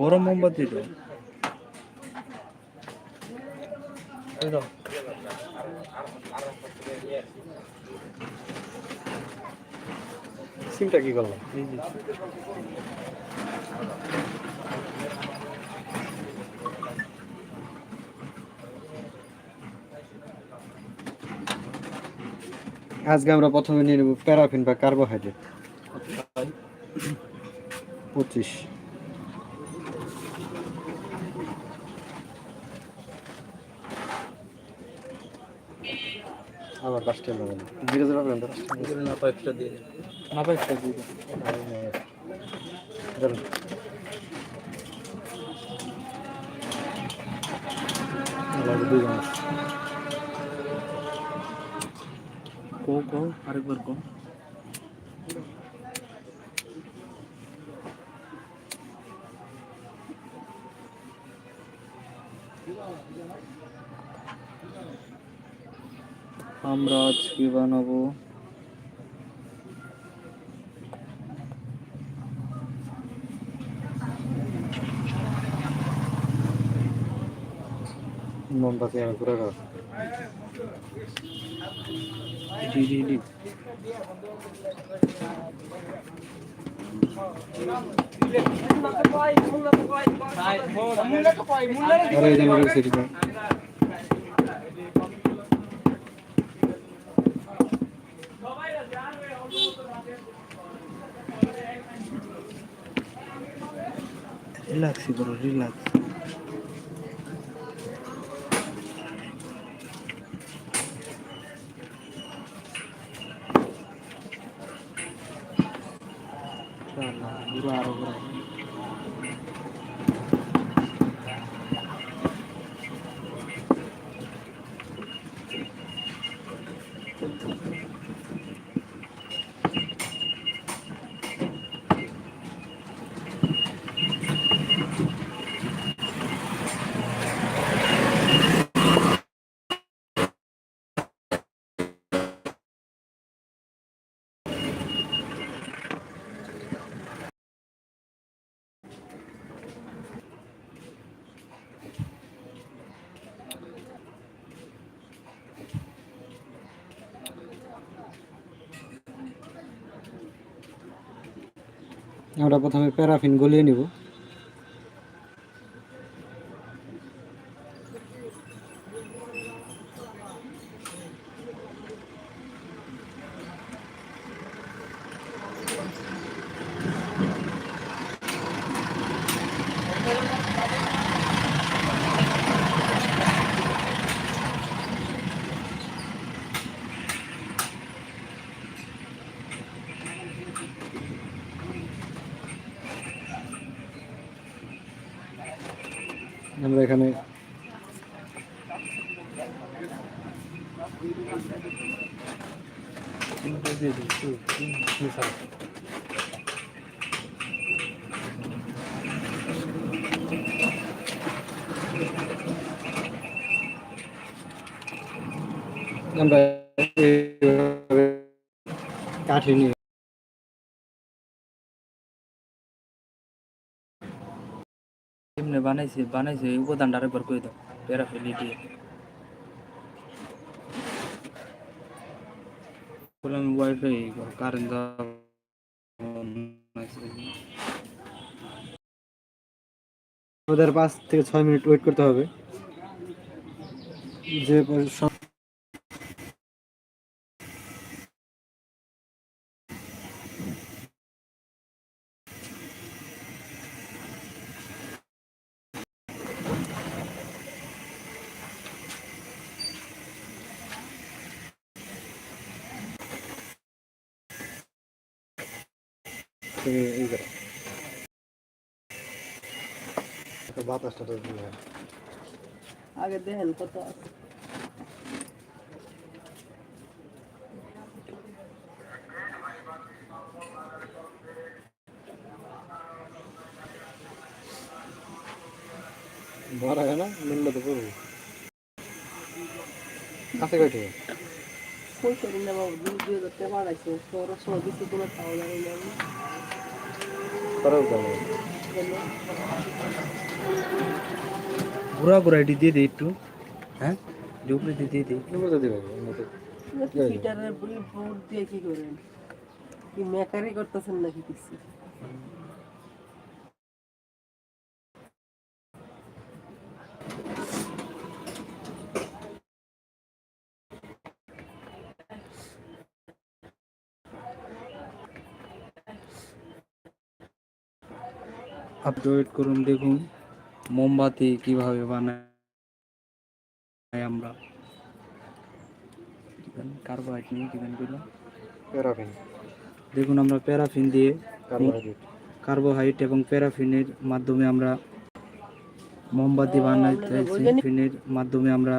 বড় মোমবাতি তো সিমটা কি করলাম? আজকে আমরা প্রথমে নিয়ে নেব প্যারাফিন বা কার্বোহাইড্রেট। পঁচিশ। নেবেন ধীরে ধীরে পাবেন এগুলো না পাইপটা দিয়ে দিন। না আরেকবার কো আমরা আজকে বানাবো মোমবাতি আর ঘুরে আরে এই যে আমার সেটি রিল্যাক্সই করো রিল্যাক্স পুরো আরও আমরা প্রথমে প্যারাফিন গলিয়ে নিব। আমরা এখানে তিনটে দিয়ে দিই টু তিন দুই সাত আমরা এইভাবে কাঠি নিয়ে বানাইছে বানাইছে, এই উপাদানটা কই দাও প্যারাফিলি দিয়ে বললাম ওয়াইফাই কারেন্ট আমাদের পাঁচ থেকে ছয় মিনিট ওয়েট করতে হবে। যে সব- থেকে এই করে একটা বাতাসটা তো দিয়ে হয়। আগে দেখেন কত আছে। হয় না? নিম্ন তো করব কাছে কয়টা? পয়সা কিনে বাবু দুই দুই হাজার টাকা বাড়াইছে। পড়াশোনা কিছু কোনো পাওয়া যাবে না। খরচ ঘুরা ঘুরা এটি দিয়ে দিই একটু হ্যাঁ উপরে দিয়ে দিয়ে দিই এর মধ্যে দিবে এর মধ্যে ফিটারের বুড়ি বুট দিয়ে কি করেন কি মেকারি করতেছেন নাকি কিছু আপডেট করুন দেখুন মোমবাতি কীভাবে বানাই আমরা? কার্বোহাইড্রেট নিয়ে কি করলাম প্যারাফিন। দেখুন আমরা প্যারাফিন দিয়ে কার্বোহাইড্রেট। কার্বোহাইড্রেট এবং প্যারাফিনের মাধ্যমে আমরা মোমবাতি বানাইতে প্যারাফিনের মাধ্যমে আমরা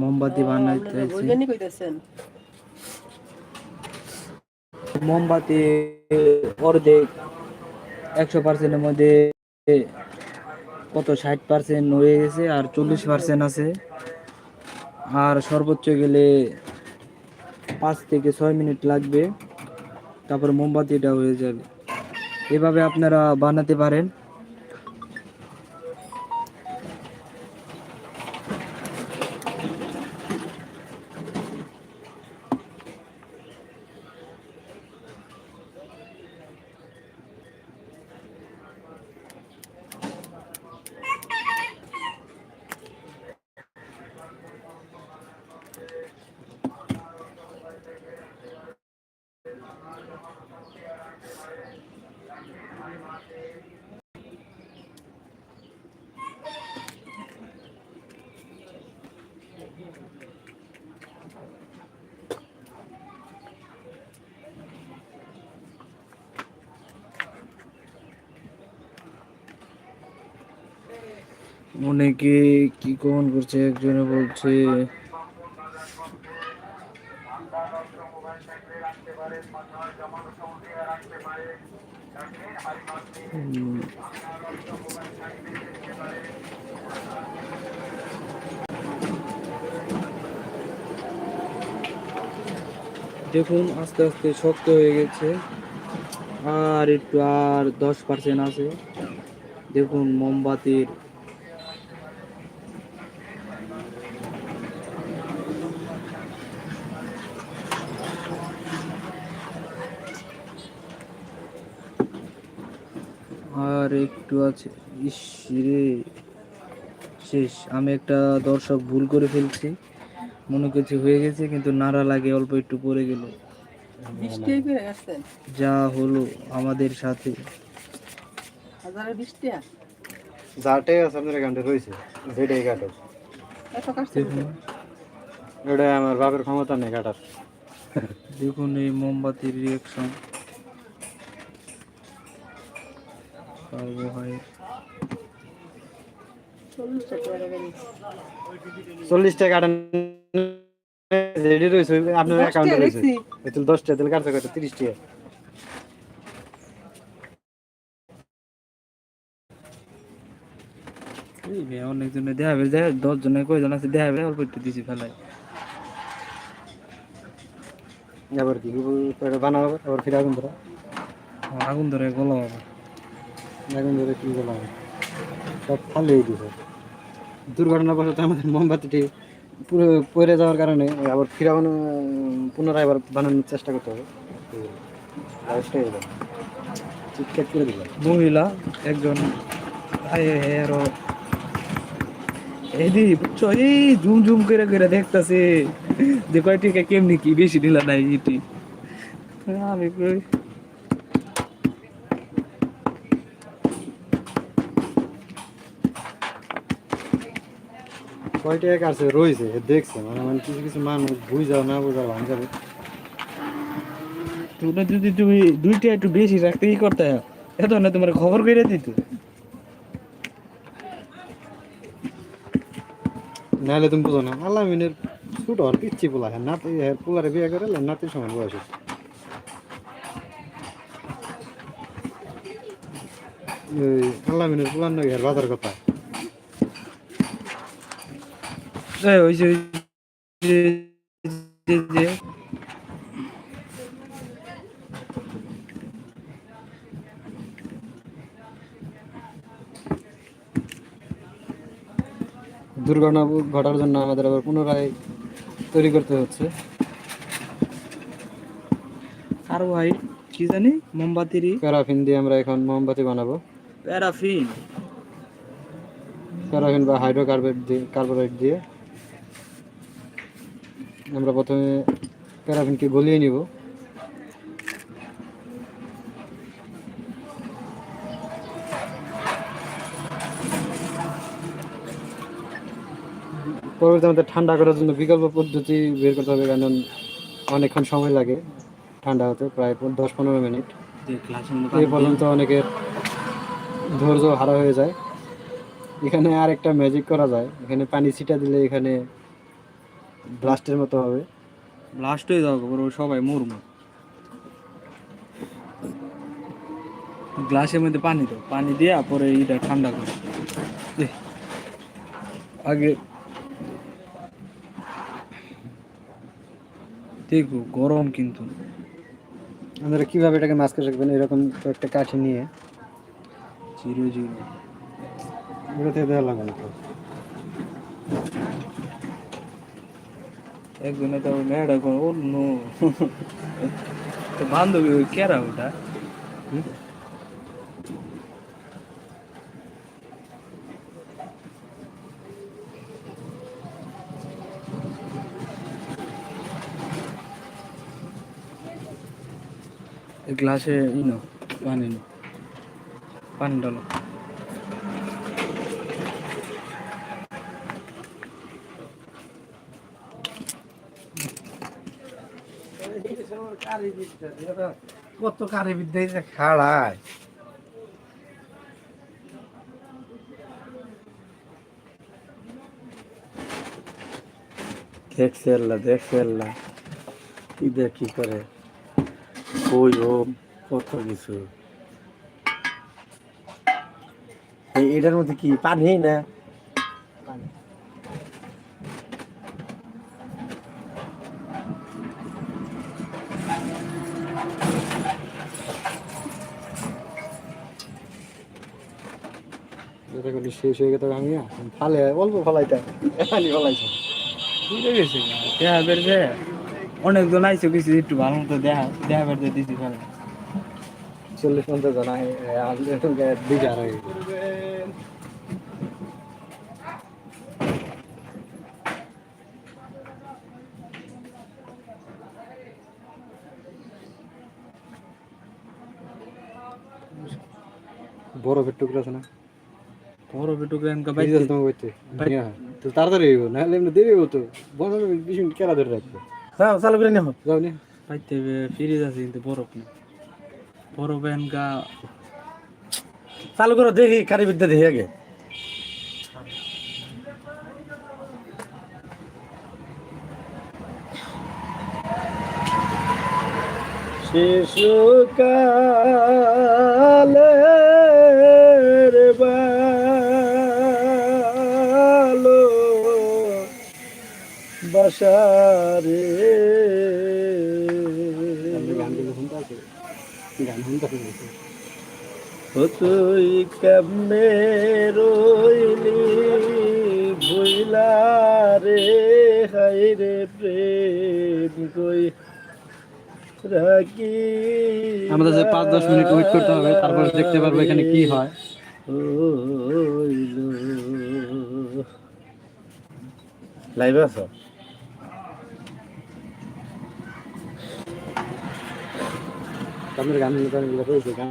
মোমবাতি বানাইতে বৈজ্ঞানিক হইতেছেন। মোমবাতি অর্ধেক একশো পার্সেন্টের মধ্যে কত, ষাট পার্সেন্ট হয়ে গেছে আর চল্লিশ পার্সেন্ট আছে। আর সর্বোচ্চ গেলে পাঁচ থেকে ছয় মিনিট লাগবে। তারপর মোমবাতিটা হয়ে যাবে। এভাবে আপনারা বানাতে পারেন। অনেকে কি কমন করছে? একজনে বলছে, দেখুন, আস্তে আস্তে শক্ত হয়ে গেছে। আর একটু আর দশ পার্সেন্ট আছে। দেখুন, মোমবাতির আর একটু আছে। ইস রে। শেষ। আমি একটা দর্শক ভুল করে ফেলছি। মনে করছি হয়ে গেছে কিন্তু নাড়া লাগে অল্প একটু পড়ে গেল। যা হলো আমাদের সাথে। যাটাই আছে। আপনার রয়েছে কাটো এটা আমার বাপের ক্ষমতা নেই কাটার। দেখুন এই মোমবাতির রিয়াকশন কার্বোহাইড্রেট চল্লিশ টাকা চল্লিশটা কাটান রেডি রয়েছে আপনার দশটা অ্যাকাউন্টে রয়েছে। তাহলে দশটা তাহলে কাটছে কত তিরিশ টাকা। অনেকজনে দেখা যাবে দেখা দশ জনে কয়জন আছে দেখা যাবে অল্প একটু দিছি ফেলাই। আবার কি পরে বানাবো আবার ফিরে আগুন ধরা আগুন ধরে গলা হবে আগুন ধরে কি করলাম সব ফালিয়ে দিছে। দুর্ঘটনাবশত আমাদের মোমবাতিটি পড়ে যাওয়ার কারণে আবার ফিরে বানানো পুনরায় আবার বানানোর চেষ্টা করতে হবে। করে দিলাম। মহিলা, একজন আরও। এই দি বুঝছ, এই জুম জুম করে করে দেখতাছে যে কয় টিকা কেমনি কি বেশি ঢিলা নাই ইটি আমি কয়টা এক আছে রয়েছে দেখছে মানে মানে কিছু কিছু মানুষ বুঝাও না বুঝাও ভাঙ যাবে তুমি যদি তুমি দুইটা একটু বেশি রাখতে কি করতে এত না তোমার খবর করে দিত। নাহলে তুমি বুঝো না আল্লাহ মিনের ছোট আর পিচ্ছি পোলা হ্যাঁ নাতি হ্যাঁ পোলারে বিয়ে করে নাতির সমান বয়স হয়েছে। এই আল্লাহ মিনের পোলার নয় হ্যাঁ বাজার কথা? দুর্ঘটনা ঘটার জন্য আমাদের আবার পুনরায় তৈরি করতে হচ্ছে। আর ভাই কি জানি? মোমবাতির প্যারাফিন দিয়ে আমরা এখন মোমবাতি বানাবো। প্যারাফিন। প্যারাফিন বা হাইড্রোকার্বেট দিয়ে কার্বোহাইড দিয়ে। আমরা প্রথমে প্যারাফিনকে গলিয়ে নিব। পরবর্তী আমাদের ঠান্ডা করার জন্য বিকল্প পদ্ধতি বের করতে হবে কারণ অনেকক্ষণ সময় লাগে ঠান্ডা হতে প্রায় দশ পনেরো মিনিট এই পর্যন্ত অনেকের ধৈর্য হারা হয়ে যায়। এখানে আর একটা ম্যাজিক করা যায়। এখানে পানি ছিটা দিলে এখানে ব্লাস্টের মতো হবে। ব্লাস্ট হয়ে যাওয়া পরে সবাই মরমু গ্লাসের মধ্যে পানি দাও পানি দিয়ে পরে এটা ঠান্ডা করো। আগে দেখো গরম কিন্তু। আপনারা কীভাবে এটাকে মাস্কে রাখবেন? এরকম একটা কাঠি নিয়ে। Zero zero. থেকে দেওয়া লাগবে না একজনে তো মেয়েটা কোন নো। তো বান্ধবী ওই কেরা ওটা? গ্লাসে ই নাও পানি পানি ডালো কত কারে বিদ্যায় যে খাড়ায়। দেখছে আল্লাহ দেখছে আল্লাহ। দেখ কি করে? ওই ও, কত কিছু। এটার মধ্যে কি পানি না? করলে শেষ হয়ে গেছে ভাঙিয়া। ফালে অল্প ফালাইতে পানি ফালাইছে। বুঝে গেছে। দেখা আইসে কিছু একটু ভালো মতো দেখা দেখা বেরতে দিছি ফেলে। চল্লিশ পঞ্চাশ জন দুইটা হয়ে। বরফের টুকরো আছে না? বড় গ্রানকা বাইরে বাইতে তো তাড়াতাড়ি হইব নাহলে এমনি দেরি হতো বরফ বিশ মিনিট কেরা ধরে রাখবে? যাও চালু করে নেব যাও নি। বাইতে ফ্রিজ আছে কিন্তু বরফ না বরফ চালু করো দেখি কারি বিদ্যা দেখি আগে। শিশুকালের বাসারে গানগুলো শুনতে আছে গান শুনতে আছে ও তুই কেমনে রইলি ভুইলা রে? হাই রে প্রেম কই রাখি আমাদের যে পাঁচ দশ মিনিট ওয়েট করতে হবে তারপর দেখতে পারব এখানে কি হয়। লাইভ আছো? আপনার গান গানগুলো হয়েছে গান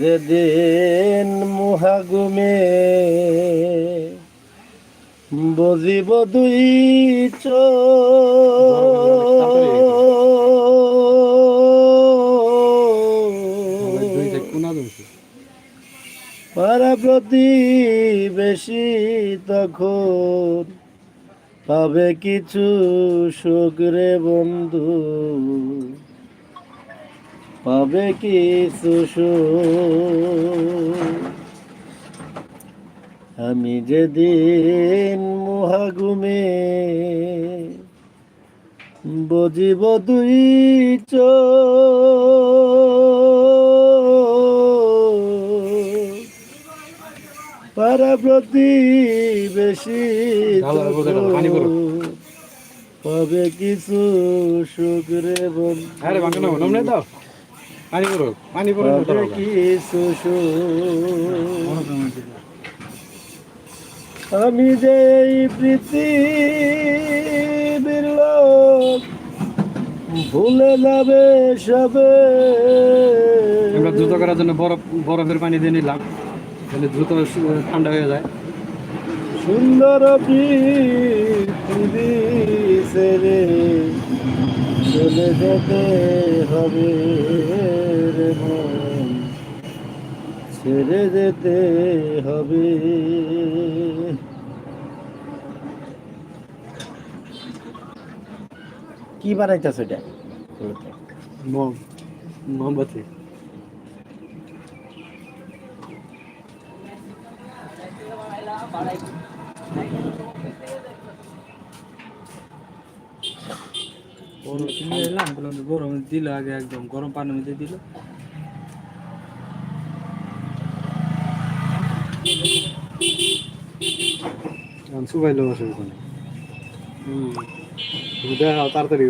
যেদিন বজিব দুই চোখ প্রতিবেশী তখন পাবে কিছু সুখ বন্ধু। পাবে কিছু আমি যেদিন মহাগুমে বজিব দুই চোখ পাড়া প্রতিবেশী পড়ো। হবে কিছু সুখ রে পানি পড়ো পানি পড়ো কিছু আমি যে এই পৃথিবীর লোক ভুলে যাবে সবে। আমরা দ্রুত করার জন্য বরফ বরফের পানি দিয়ে নিলাম। তাহলে দ্রুত ঠান্ডা হয়ে যায়। সুন্দর ছেড়ে চলে যেতে হবে রে মন। ছেড়ে যেতে হবে। কি বানাইতেছ এটা? মম মোমবাতি। গরম গরম দিল আগে একদম গরম পানির মধ্যে দিল সুবাইলো অসুবিধা নেই দেখাও তাড়াতাড়ি।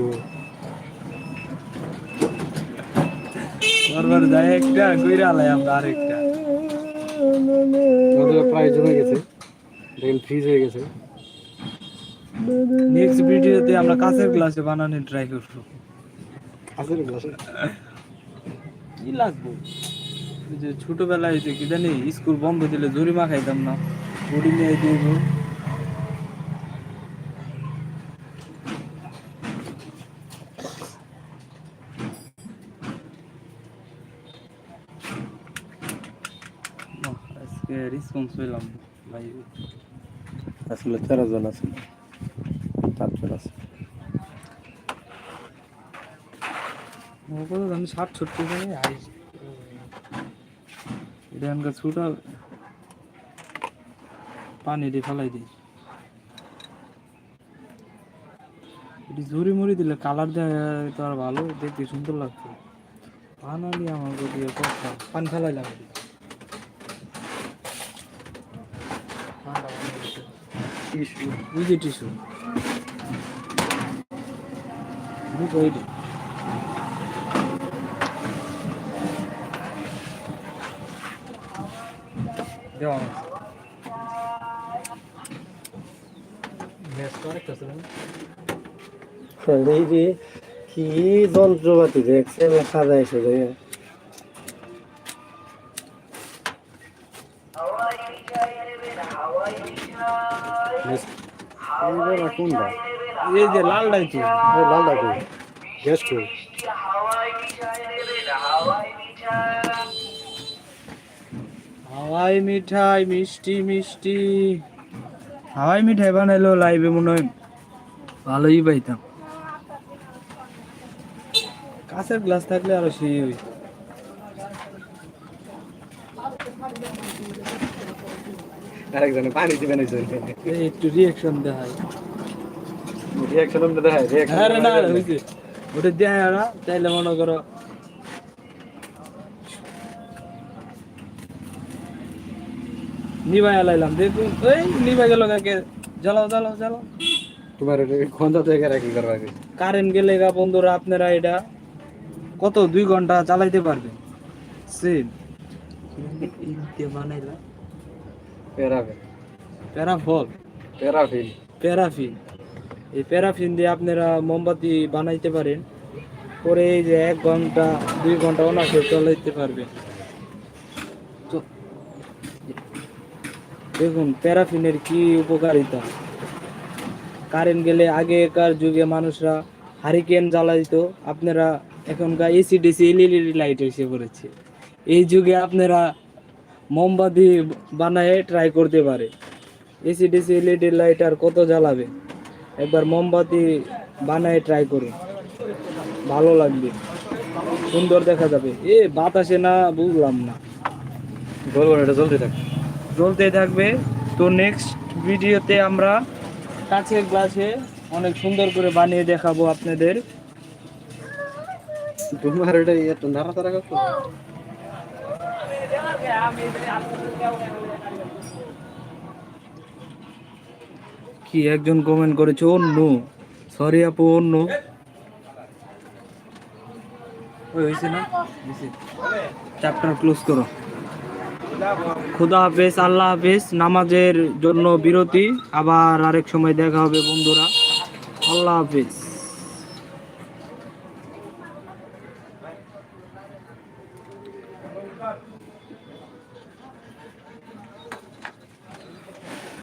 বারবার যায় একটা, কইরা আলাই আমরা আরেকটা প্রায় জমে গেছে দেখেন ফ্রিজ হয়ে গেছে। নেক্সট ভিডিওতে আমরা কাঁচের গ্লাসে বানানোর ট্রাই করব। আছে রে গ্লাসে? কি লাগবো? যে ছোটবেলায় যে কি জানি স্কুল বন্ধ দিলে জরিমা খাইতাম না বডি নিয়ে দিব। রেসপন্স পেলাম ভাই। আসলে তেরো জন আছে চারজন আছে। আমি ষাট ছোট্ট জানি আইস এটা আমাকে ছোটা পানি দিয়ে ফেলাই দিই। এটি ঝুড়ি মুড়ি দিলে কালার দেয়, তো আর ভালো, দেখতে সুন্দর লাগতো। বানালি আমার দিয়ে পানি ফেলাই লাগে টিস্যু বুঝি টিস্যু বুঝো এইটা দেওয়া ম্যাচ তো আরেকটা ছিল না? এই যে কি যন্ত্রপাতি দেখছে সাজাই সাজাই এইবার কোনটা এই যে লাল গ্যাস কই হাওয়াই মিঠাই মিষ্টি মিষ্টি। হাওয়াই মিঠাই বানাইলো লাইভে মনে হয়। ভালোই পাইতাম। কাঁচের গ্লাস থাকলে আরও সেই হই আরেকজনে পানি দিবেন একটু রিয়াকশন দেখাই। রিয়াকশন আমরা দেখাই রিয়াকশন হ্যাঁ রে না হইছে ওটা দেখায় না তাইলে মনে করো। নিভাই লাইলাম দেখুন ওই নিভাই গেল কাকে? জ্বালাও জ্বালাও জ্বালাও। তোমার খন্দা থেকে রাখি করবা কারেন্ট গেলে গা বন্ধুরা আপনারা এটা কত দুই ঘণ্টা চালাইতে পারবে সেম বানাইলা প্যারাফিন। প্যারাফল প্যারাফিন। প্যারাফিন। এই প্যারাফিন দিয়ে আপনারা মোমবাতি বানাইতে পারেন। পরে এই যে এক ঘণ্টা দুই ঘণ্টা অনাসে চালাইতে পারবেন। তো দেখুন প্যারাফিনের কি উপকারিতা। কারেন্ট গেলে আগেকার যুগে মানুষরা হারিকেন জ্বালাইতো। আপনারা এখনকার এসি ডিসি এলইডি লাইট এসে পড়েছে। এই যুগে আপনারা মোমবাতি বানায় ট্রাই করতে পারে। এসি ডিসি এলইডি লাইট আর কত জ্বালাবে? একবার মোমবাতি বানায় ট্রাই করুন। ভালো লাগবে। সুন্দর দেখা যাবে। এ বাতাসে না বুঝলাম না। বলব না এটা জলদি থাক। জ্বলতে থাকবে। তো নেক্সট ভিডিওতে আমরা কাছের গ্লাসে অনেক সুন্দর করে বানিয়ে দেখাবো আপনাদের। তোমার এটা এত করতো কি একজন কমেন্ট করেছে? অন্য। সরি আপু, অন্য। চ্যাপ্টার ক্লোজ করো। খুদা হাফেজ, আল্লাহ হাফেজ। নামাজের জন্য বিরতি। আবার আরেক সময় দেখা হবে, বন্ধুরা। আল্লাহ হাফেজ।